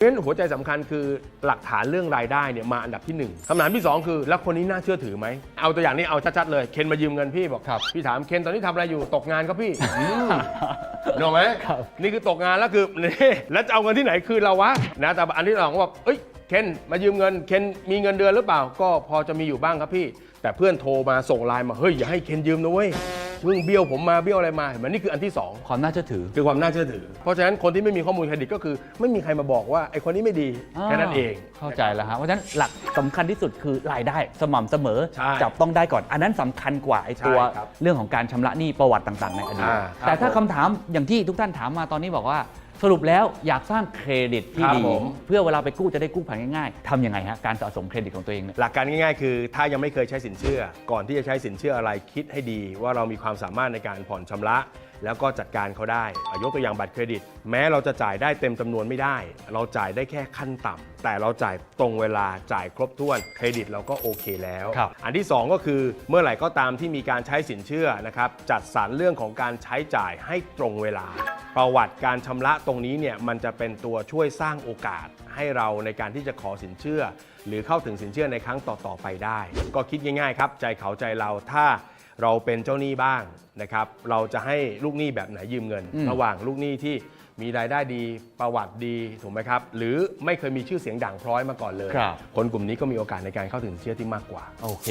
เพราะฉะนั้นหัวใจสำคัญคือหลักฐานเรื่องรายได้เนี่ยมาอันดับที่หนึ่งคำถามที่สองคือ แล้วคนนี้น่าเชื่อถือไหม เอาตัวอย่างนี้เอาชัดๆเลย เคนมายืมเงินพี่บอกครับพี่ถามเคนตอนนี้ทำอะไรอยู่ตกงานครับพี่อืมนึกออกไหมครับนี่คือตกงานแล้วคือนี่แล้วจะเอาเงินที่ไหนคืนเราวะนะแต่อันที่สองก็บอกเอ้ยเคนมายืมเงินเคนมีเงินเดือนหรือเปล่า ก็พอจะมีอยู่บ้างครับพี่ แต่เพื่อนโทรมาส่งไลน์มาเฮ้ยอย่าให้เคนยืมนะเว้ย เพิ่งเบี้ยวผมมาเบี้ยวอะไรมาเห็นไหมนี่คืออันที่สอง ความน่าเชื่อถือ คือความน่าเชื่อถือ เพราะฉะนั้นคนที่ไม่มีข้อมูลเครดิตก็คือ ไม่มีใครมาบอกว่าไอ้คนนี้ไม่ดีแค่นั้นเองเข้าใจแล้วฮะเพราะฉะนั้นหลักสำคัญที่สุดคือรายได้สม่ำเสมอ ใช่จับต้องได้ก่อน อันนั้นสำคัญกว่าไอ้ตัวใช่ครับเรื่องของการชำระหนี้ประวัติต่างๆ ในอดีต อ่าครับแต่ถ้าผมคำถามอย่างที่ทุกท่านถามมาตอนนี้บอกว่า สรุปแล้วอยากสร้างเครดิตที่ครับดี ผม เพื่อเวลาไปกู้จะได้กู้ผ่านง่ายๆทำยังไงฮะการสะสมเครดิตของตัวเองเนี่ย หลักการง่ายๆ คือถ้ายังไม่เคยใช้สินเชื่อ ก่อนที่จะใช้สินเชื่ออะไรคิดให้ดี ว่าเรามีความสามารถในการผ่อนชำระ แล้วก็จัดการเขาได้อะยกตัวอย่างบัตรเครดิต แม้เราจะจ่ายได้เต็มจำนวนไม่ได้ เราจ่ายได้แค่ขั้นต่ำแต่เราจ่ายตรงเวลาจ่ายครบถ้วนเครดิตเราก็โอเคแล้ว ครับ อันที่ 2 ก็คือเมื่อไหร่ก็ตามที่มีการใช้สินเชื่อนะครับจัดสรรเรื่องของการใช้จ่ายให้ตรงเวลา ประวัติการชำระตรงนี้เนี่ยมันจะเป็นตัวช่วยสร้างโอกาสให้เราในการที่จะขอสินเชื่อ หรือเข้าถึงสินเชื่อในครั้งต่อๆไปได้ ก็คิดง่ายๆครับใจเขาใจเราถ้าเราเป็นเจ้าหนี้บ้างนะครับเราจะให้ลูกหนี้แบบไหนยืมเงินอืมระหว่างลูกหนี้ที่มีรายได้ดีประวัติดีถูกไหมครับ หรือไม่เคยมีชื่อเสียงด่างพร้อยมาก่อนเลย ครับ คนกลุ่มนี้ก็มีโอกาสในการเข้าถึงสินเชื่อที่มากกว่า โอเค